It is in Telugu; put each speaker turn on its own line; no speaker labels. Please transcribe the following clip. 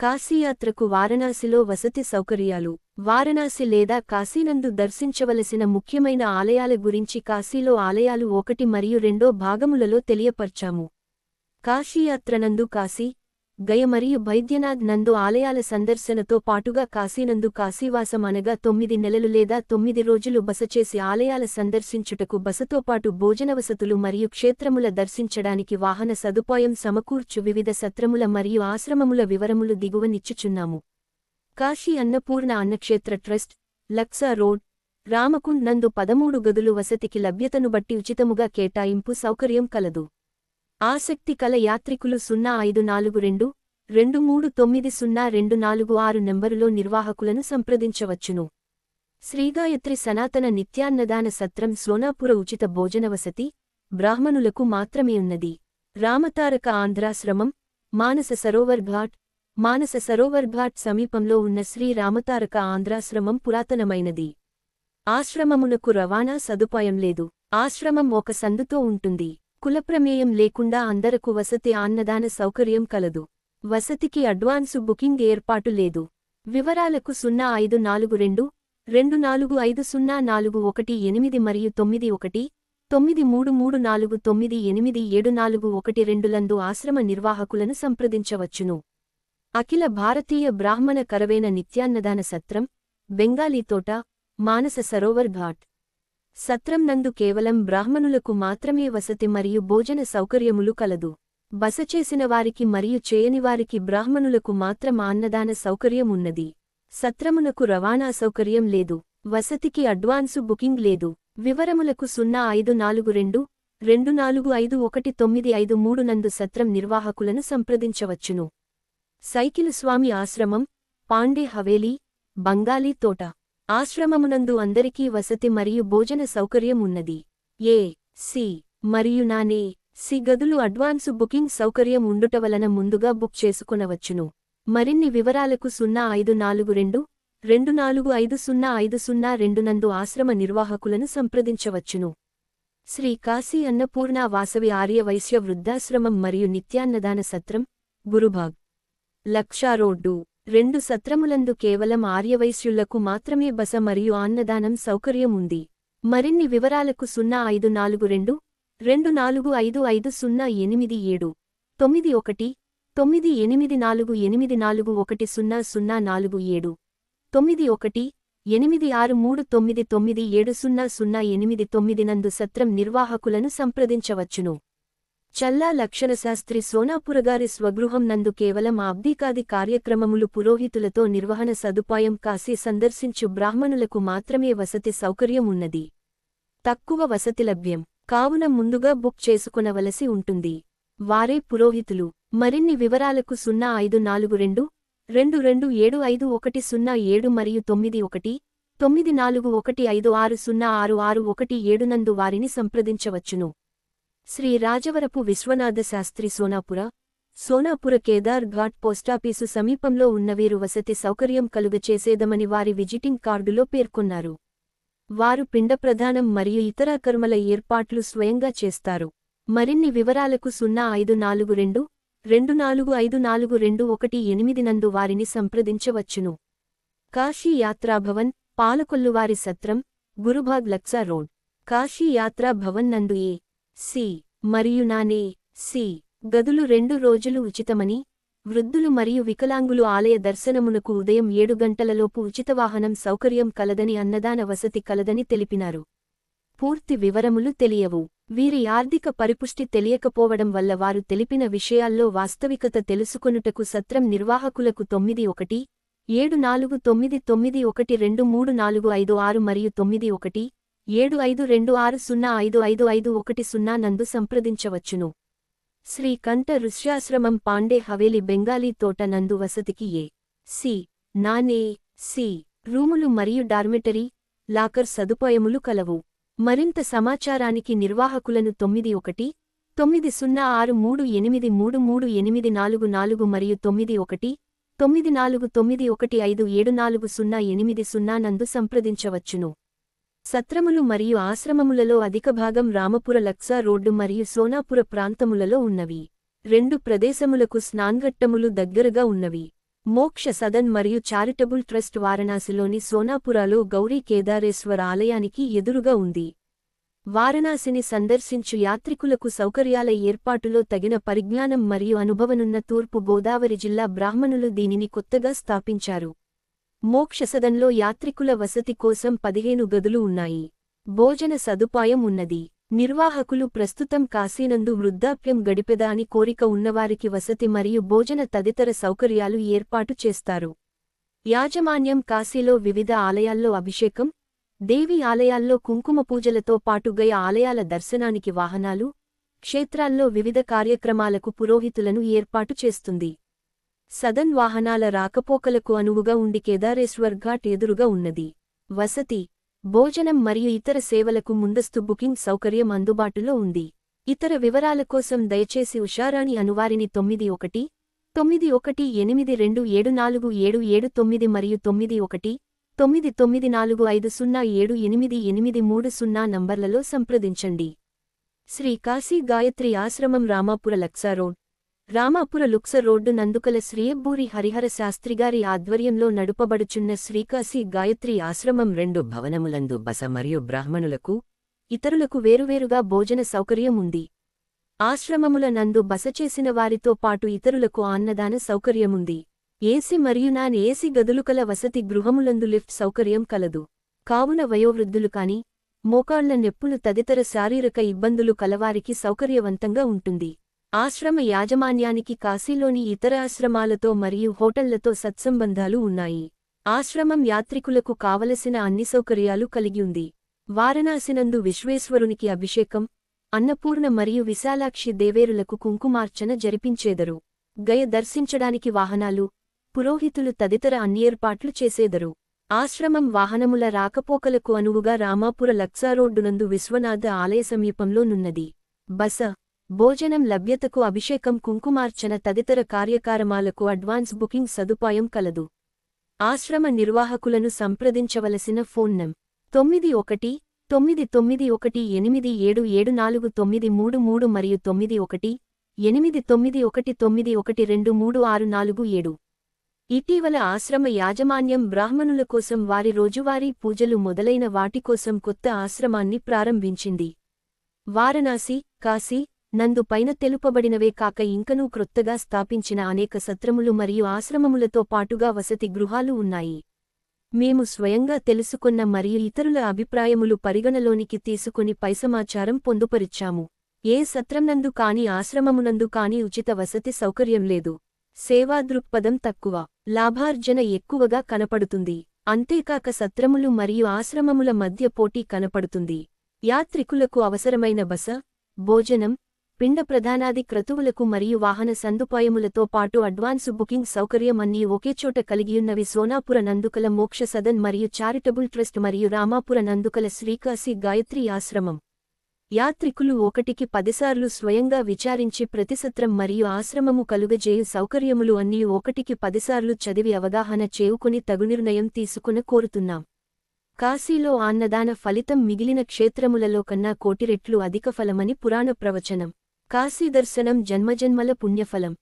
కాశీయాత్రకు వారణాసిలో వసతి సౌకర్యాలు. వారణాసి లేదా కాశీనందు దర్శించవలసిన ముఖ్యమైన ఆలయాల గురించి కాశీలో ఆలయాలు ఒకటి మరియు రెండో భాగములలో తెలియపర్చాము. కాశీయాత్రనందు కాశీ గయ మరియు బైద్యనాథ్ నందు ఆలయాల సందర్శనతో పాటుగా కాశీనందు కాశీవాసం అనగా తొమ్మిది నెలలు లేదా తొమ్మిది రోజులు బస చేసి ఆలయాల సందర్శించుటకు బసతో పాటు భోజనవసతులు మరియు క్షేత్రముల దర్శించడానికి వాహన సదుపాయం సమకూర్చు వివిధ సత్రముల మరియు ఆశ్రమముల వివరములు దిగువనిచ్చుచున్నాము. కాశీ అన్నపూర్ణ అన్నక్షేత్ర ట్రస్ట్ లక్సా రోడ్ రామకుండ్ నందు పదమూడు గదులు వసతికి లభ్యతను బట్టి ఉచితముగా కేటాయింపు సౌకర్యం కలదు. ఆసక్తి కల యాత్రికులు సున్నా ఐదు నాలుగు రెండు రెండు మూడు తొమ్మిది సున్నా రెండు నాలుగు ఆరు నెంబరులో నిర్వాహకులను సంప్రదించవచ్చును. శ్రీగాయత్రి సనాతన నిత్యాన్నదాన సత్రం సోనాపుర ఉచిత భోజనవసతి బ్రాహ్మణులకు మాత్రమే ఉన్నది. రామతారక ఆంధ్రాశ్రమం మానస సరోవర్ ఘాట్ మానస సరోవర్ ఘాట్ సమీపంలో ఉన్న శ్రీ రామతారక ఆంధ్రాశ్రమం పురాతనమైనది. ఆశ్రమమునకు రవాణా సదుపాయం లేదు. ఆశ్రమం ఒక సందుతో ఉంటుంది. కులప్రమేయం లేకుండా అందరకు వసతి అన్నదాన సౌకర్యం కలదు. వసతికి అడ్వాన్సు బుకింగ్ ఏర్పాటు లేదు. వివరాలకు సున్నా ఐదు నాలుగు రెండు రెండు నాలుగు ఐదు సున్నా నాలుగు ఒకటి ఎనిమిది మరియు తొమ్మిది ఒకటి తొమ్మిది మూడు మూడు నాలుగు తొమ్మిది ఎనిమిది ఏడు నాలుగు ఒకటి రెండులందు ఆశ్రమ నిర్వాహకులను సంప్రదించవచ్చును. అఖిల భారతీయ బ్రాహ్మణ కరవేన నిత్యాన్నదాన సత్రం బెంగాలీ తోట మానస సరోవర్ ఘాట్. సత్రం నందు కేవలం బ్రాహ్మణులకు మాత్రమే వసతి మరియు భోజన సౌకర్యములు కలదు. బస చేసిన వారికి మరియు చేయనివారికి బ్రాహ్మణులకు మాత్రం అన్నదాన సౌకర్యం ఉన్నది. సత్రమునకు రవాణా సౌకర్యం లేదు. వసతికి అడ్వాన్సు బుకింగ్ లేదు. వివరములకు సున్నా ఐదు నాలుగు రెండు రెండు నాలుగు ఐదు ఒకటి తొమ్మిది ఐదు మూడు నందు సత్రం నిర్వాహకులను సంప్రదించవచ్చును. సైకిలు స్వామి ఆశ్రమం పాండే హవేలీ బంగాలీ తోట. ఆశ్రమమునందు అందరికీ వసతి మరియు భోజన సౌకర్యం ఉన్నది. ఏ సి మరియు నానే సి గదులు అడ్వాన్సు బుకింగ్ సౌకర్యం ఉండుట వలన ముందుగా బుక్ చేసుకునవచ్చును. మరిన్ని వివరాలకు సున్నా ఐదు నాలుగు రెండు రెండు నాలుగు ఐదు సున్నా ఐదు సున్నా రెండు నందు ఆశ్రమ నిర్వాహకులను సంప్రదించవచ్చును. శ్రీ కాశీ అన్నపూర్ణ వాసవి ఆర్య వైశ్య వృద్ధాశ్రమం మరియు నిత్యాన్నదాన సత్రం గురుభాగ్. లక్షా రోడ్డు. రెండు సత్రములందు కేవలం ఆర్యవైశ్యులకు మాత్రమే బస మరియు అన్నదానం సౌకర్యం ఉంది మరిన్ని వివరాలకు సున్నా ఐదు నాలుగు రెండు రెండు నాలుగు ఐదు ఐదు సున్నా ఎనిమిది ఏడు తొమ్మిది ఒకటి తొమ్మిది ఎనిమిది నాలుగు ఎనిమిది నాలుగు ఒకటి సున్నా సున్నా నాలుగు ఏడు తొమ్మిది ఒకటి ఎనిమిది ఆరు మూడు తొమ్మిది తొమ్మిది ఏడు సున్నా సున్నా ఎనిమిది తొమ్మిది నందు సత్రం నిర్వాహకులను సంప్రదించవచ్చును. చల్లా లక్షణశాస్త్రి సోనాపురగారి స్వగృహం నందు కేవలం ఆబ్దికాది కార్యక్రమములు పురోహితులతో నిర్వహణ సదుపాయం కాశీ సందర్శించు బ్రాహ్మణులకు మాత్రమే వసతి సౌకర్యం ఉన్నది. తక్కువ వసతి లభ్యం. కావున ముందుగా బుక్ చేసుకునవలసి ఉంటుంది. వారే పురోహితులు. మరిన్ని వివరాలకు సున్నా ఐదు నాలుగు రెండు రెండు రెండు ఏడు ఐదు ఒకటి సున్నా ఏడు మరియు తొమ్మిది ఒకటి తొమ్మిది నాలుగు ఒకటి ఐదు ఆరు సున్నా ఆరు ఆరు ఒకటి ఏడు నందు వారిని సంప్రదించవచ్చును. శ్రీ రాజవరపు విశ్వనాథ శాస్త్రి సోనాపుర సోనాపుర కేదార్ ఘాట్ పోస్టాఫీసు సమీపంలో ఉన్న వీరు వసతి సౌకర్యం కలుగచేసేదమని వారి విజిటింగ్ కార్డులో పేర్కొన్నారు. వారు పిండ ప్రధానం మరియు ఇతర కర్మల ఏర్పాట్లు స్వయంగా చేస్తారు. మరిన్ని వివరాలకు సున్నా ఐదు నాలుగు రెండు రెండు నాలుగు ఐదు నాలుగు రెండు ఒకటి ఎనిమిది నందు వారిని సంప్రదించవచ్చును. కాశీ యాత్రాభవన్ పాలకొల్లువారి సత్రం గురుభాగ్ లక్సా రోడ్. కాశీ యాత్రాభవన్ నందు ఏ సి మరియు నానే సి గదులు రెండు రోజులు ఉచితమని వృద్ధులు మరియు వికలాంగులు ఆలయ దర్శనమునకు ఉదయం ఏడు గంటలలోపు ఉచిత వాహనం సౌకర్యం కలదని అన్నదాన వసతి కలదని తెలిపినారు. పూర్తి వివరములు తెలియవు. వీరి ఆర్థిక పరిపుష్టి తెలియకపోవడం వల్ల వారు తెలిపిన విషయాల్లో వాస్తవికత తెలుసుకొనుటకు సత్రం నిర్వాహకులకు తొమ్మిది ఒకటి ఏడు నాలుగు తొమ్మిది తొమ్మిది ఒకటి రెండు మూడు నాలుగు ఐదు ఆరు మరియు తొమ్మిది ఒకటి ఏడు ఐదు రెండు ఆరు సున్నా ఐదు ఐదు ఐదు ఒకటి సున్నా నందు సంప్రదించవచ్చును. శ్రీ కంఠ ఋష్యాశ్రమం పాండే హవేలి బెంగాలీ తోట నందు వసతికి ఏ సి నానే సి రూములు మరియు డార్మెటరీ లాకర్ సదుపాయములు కలవు. మరింత సమాచారానికి నిర్వాహకులను తొమ్మిది ఒకటి తొమ్మిది సున్నా ఆరు మూడు ఎనిమిది మూడు మూడు ఎనిమిది నాలుగు నాలుగు మరియు తొమ్మిది ఒకటి తొమ్మిది నాలుగు తొమ్మిది ఒకటి ఐదు ఏడు నాలుగు సున్నా ఎనిమిది సున్నా నందు సంప్రదించవచ్చును. సత్రములు మరియు ఆశ్రమములలో అధిక భాగం రామపుర లక్సా రోడ్డు మరియు సోనాపుర ప్రాంతములలో ఉన్నవి. రెండు ప్రదేశములకు స్నాన్ఘట్టములు దగ్గరగా ఉన్నవి. మోక్ష సదన్ మరియు చారిటబుల్ ట్రస్ట్ వారణాసిలోని సోనాపురాలో గౌరీ కేదారేశ్వర ఆలయానికి ఎదురుగా ఉంది. వారణాసిని సందర్శించు యాత్రికులకు సౌకర్యాల ఏర్పాటులో తగిన పరిజ్ఞానం మరియు అనుభవనున్న తూర్పు గోదావరి జిల్లా బ్రాహ్మణులు దీనిని కొత్తగా స్థాపించారు. మోక్షసదంలో యాత్రికుల వసతి కోసం పదిహేను గదులు ఉన్నాయి. భోజన సదుపాయం ఉన్నది. నిర్వాహకులు ప్రస్తుతం కాశీనందు వృద్ధాప్యం గడిపెదా అని కోరిక ఉన్నవారికి వసతి మరియు భోజన తదితర సౌకర్యాలు ఏర్పాటు చేస్తారు. యాజమాన్యం కాశీలో వివిధ ఆలయాల్లో అభిషేకం దేవి ఆలయాల్లో కుంకుమ పూజలతో పాటు గయ ఆలయాల దర్శనానికి వాహనాలు క్షేత్రాల్లో వివిధ కార్యక్రమాలకు పురోహితులను ఏర్పాటు చేస్తుంది. సదన్ వాహనాల రాకపోకలకు అనువుగా ఉండి కేదారేశ్వర్ ఘాట్ ఎదురుగా ఉన్నది. వసతి భోజనం మరియు ఇతర సేవలకు ముందస్తు బుకింగ్ సౌకర్యం అందుబాటులో ఉంది. ఇతర వివరాల కోసం దయచేసి ఉషారాణి అనువారిని తొమ్మిది ఒకటి తొమ్మిది ఒకటి ఎనిమిది రెండు ఏడు నాలుగు ఏడు ఏడు తొమ్మిది మరియు తొమ్మిది ఒకటి తొమ్మిది తొమ్మిది నాలుగు ఐదు సున్నా ఏడు ఎనిమిది ఎనిమిది మూడు సున్నా నంబర్లలో సంప్రదించండి. శ్రీ కాశీ గాయత్రి ఆశ్రమం రామాపుర లక్సా రోడ్ రామాపుర లుక్స రోడ్డు నందుకల శ్రీయబ్బూరి హరిహర శాస్త్రిగారి ఆధ్వర్యంలో నడుపబడుచున్న శ్రీకాశీ గాయత్రి ఆశ్రమం రెండు భవనములందు బస మరియు బ్రాహ్మణులకు ఇతరులకు వేరువేరుగా భోజన సౌకర్యం ఉంది ఆశ్రమముల నందు బస చేసిన వారితో పాటు ఇతరులకు అన్నదాన సౌకర్యముంది. ఏసి మరియు నాన్ ఏసి గదులు కల వసతి గృహములందు లిఫ్ట్ సౌకర్యం కలదు. కావున వయోవృద్ధులు కాని మోకాళ్ళ నెప్పులు తదితర శారీరక ఇబ్బందులు కలవారికి సౌకర్యవంతంగా ఉంటుంది. ఆశ్రమ యాజమాన్యానికి కాశీలోని ఇతర ఆశ్రమాలతో మరియు హోటళ్ళతో సత్సంబంధాలు ఉన్నాయి. ఆశ్రమం యాత్రికులకు కావలసిన అన్ని సౌకర్యాలు కలిగిఉంది వారణాసినందు విశ్వేశ్వరునికి అభిషేకం అన్నపూర్ణ మరియు విశాలాక్షి దేవేరులకు కుంకుమార్చన జరిపించేదరు. గయ దర్శించడానికి వాహనాలు పురోహితులు తదితర అన్ని ఏర్పాట్లు చేసేదరు. ఆశ్రమం వాహనముల రాకపోకలకు అనువుగా రామాపుర లక్సారోడ్డునందు విశ్వనాథ ఆలయ సమీపంలో నున్నది. బస భోజనం లభ్యతకు అభిషేకం కుంకుమార్చన తదితర కార్యకారమాలకు అడ్వాన్స్ బుకింగ్ సదుపాయం కలదు. ఆశ్రమ నిర్వాహకులను సంప్రదించవలసిన ఫోన్ నం తొమ్మిది ఒకటి తొమ్మిది తొమ్మిది ఒకటి ఎనిమిది ఏడు ఏడు నాలుగు తొమ్మిది మూడు మూడు మరియు తొమ్మిది ఒకటి ఎనిమిది తొమ్మిది ఒకటి తొమ్మిది ఒకటి రెండు మూడు ఆరు నాలుగు ఏడు. ఇటీవల ఆశ్రమ యాజమాన్యం బ్రాహ్మణుల కోసం వారి రోజువారీ పూజలు మొదలైన వాటి కోసం కొత్త ఆశ్రమాన్ని ప్రారంభించింది. వారణాసి కాశీ నందు పైన తెలుపబడినవే కాక ఇంకనూ క్రొత్తగా స్థాపించిన అనేక సత్రములు మరియు ఆశ్రమములతో పాటుగా వసతి గృహాలు ఉన్నాయి. మేము స్వయంగా తెలుసుకున్న మరియు ఇతరుల అభిప్రాయములు పరిగణలోనికి తీసుకుని పైసమాచారం పొందుపరిచాము. ఏ సత్రంనందు కాని ఆశ్రమమునందు కాని ఉచిత వసతి సౌకర్యం లేదు. సేవా దృక్పథం తక్కువ. లాభార్జన ఎక్కువగా కనపడుతుంది. అంతేకాక సత్రములు మరియు ఆశ్రమముల మధ్య పోటీ కనపడుతుంది. యాత్రికులకు అవసరమైన బస భోజనం పిండ ప్రధానాది క్రతువులకు మరియు వాహన సందుపాయములతో పాటు అడ్వాన్సు బుకింగ్ సౌకర్యం అన్నీ ఒకేచోట కలిగియున్నవి. సోనాపుర నందుకల మోక్ష సదన్ మరియు చారిటబుల్ ట్రస్ట్ మరియు రామాపుర నందుకల శ్రీకాశీ గాయత్రి ఆశ్రమం. యాత్రికులు ఒకటికి పదిసార్లు స్వయంగా విచారించి ప్రతిసత్రం మరియు ఆశ్రమము కలుగజేయు సౌకర్యములు అన్నీ ఒకటికి పదిసార్లు చదివి అవగాహన చేయుకుని తగునిర్ణయం తీసుకున కోరుతున్నాం. కాశీలో అన్నదాన ఫలితం మిగిలిన క్షేత్రములలో కన్నా కోటిరెట్లు అధిక ఫలమని పురాణ ప్రవచనం. కాశీదర్శనం జన్మజన్మల పుణ్యఫలం.